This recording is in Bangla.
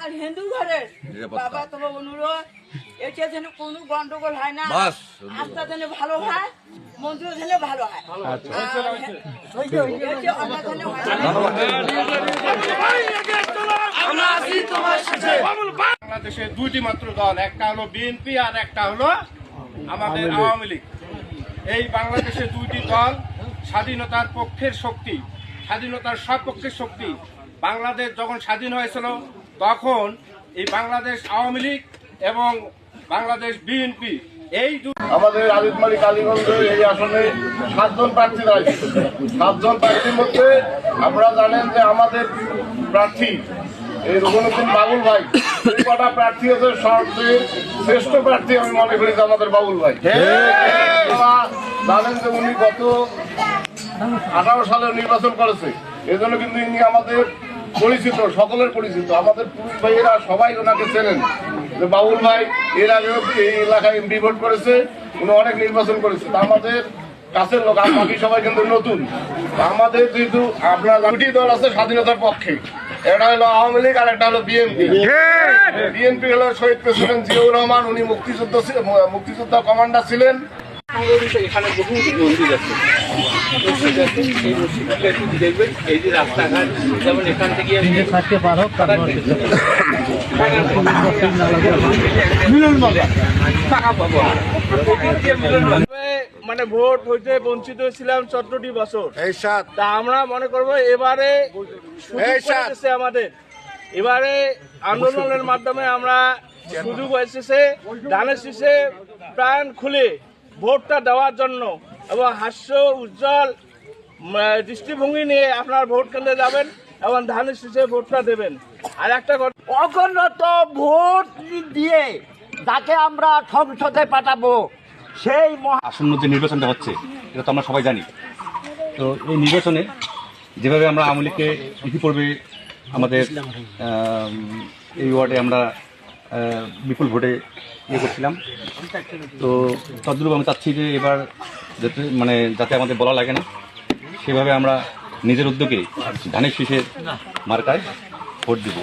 আর হিন্দু ঘরের বাবা তোমার অনুরোধ এটা যেন কোনো গন্ডগোল হয় না বাস। আস্থা যেন ভালো হয় মন্ত্র যেন ভালো হয়। আচ্ছা। বাংলাদেশে দুইটি মাত্র দল একটা হলো বিএনপি আর একটা হলো আমাদের আওয়ামী লীগ। এই বাংলাদেশে দুইটি দল স্বাধীনতার পক্ষের শক্তি স্বাধীনতার সপক্ষের শক্তি। বাংলাদেশ যখন স্বাধীন হয়েছিল তখন এই বাংলাদেশ আওয়ামী লীগ এবং বাংলাদেশ বিএনপি এই আমাদের আলিতমারি কালীগঞ্জে এই আসনে সাতজন প্রার্থী দাঁড়িয়ে সাতজন প্রার্থীর মধ্যে আপনারা জানেন যে আমাদের প্রার্থী এই রঘুনুদ্দিন বাবুল ভাই এই কটা প্রার্থী হচ্ছে সবচেয়ে শ্রেষ্ঠ প্রার্থী আমি মনে করি যে আমাদের বাবুল ভাই। জানেন যে উনি গত আঠারো সালে নির্বাচন করেছে এই জন্য কিন্তু ইনি আমাদের পরিচিত, সকলের পরিচিত। আমাদের পুরুষ ভাইয়েরা সবাই ওনাকে চেনেন। যে বাবুল ভাই, এর আগেও এই এলাকায় এমপি ভোট করেছে, উনি অনেক নির্বাচন করেছে। আমাদের কাছের লোক বাকি সবাই কিন্তু নতুন। আমাদের যেহেতু আপনার দুটি দল আছে স্বাধীনতার পক্ষে, একটা হলো আওয়ামী লীগ আর একটা হলো বিএনপি। বিএনপি হলো শহীদ প্রেসিডেন্ট জিয়াউর রহমান, উনি মুক্তিযুদ্ধ মুক্তিযোদ্ধা কমান্ডার ছিলেন। এখানে বহু মন্দির আছে। দেখবেন এই যে রাস্তাঘাট যেমন এখান থেকে টাকা পাবো মানে ভোট হইতে বঞ্চিত ছিলাম চোদ্দটি বছর। তা আমরা মনে করব এবারে। আমাদের। এবারে আন্দোলনের মাধ্যমে আমরা সুযোগ এসেছে ধানের শীষে প্রাণ খুলে ভোটটা দেওয়ার জন্য এবং হাস্য উজ্জ্বল দৃষ্টিভঙ্গি নিয়ে আপনার ভোট কেন্দ্রে যাবেন এবং ধানের শীষে ভোটটা দেবেন। আর একটা অগণত ভোট দিয়ে যাকে আমরা সংসদে পাঠাবো সেই আসন্ন যে নির্বাচনটা হচ্ছে এটা তো আমরা সবাই জানি। তো এই নির্বাচনে যেভাবে আমরা আওয়ামী লীগকে ইতিপূর্বে আমাদের এই ওয়ার্ডে আমরা বিপুল ভোটে ইয়ে করছিলাম। তো তদ্রুপ আমি চাচ্ছি যে এবার যাতে মানে যাতে আমাদের বলা লাগে না, সেভাবে আমরা নিজের উদ্যোগে ধানের শীষের মার্কায় ভোট দিব।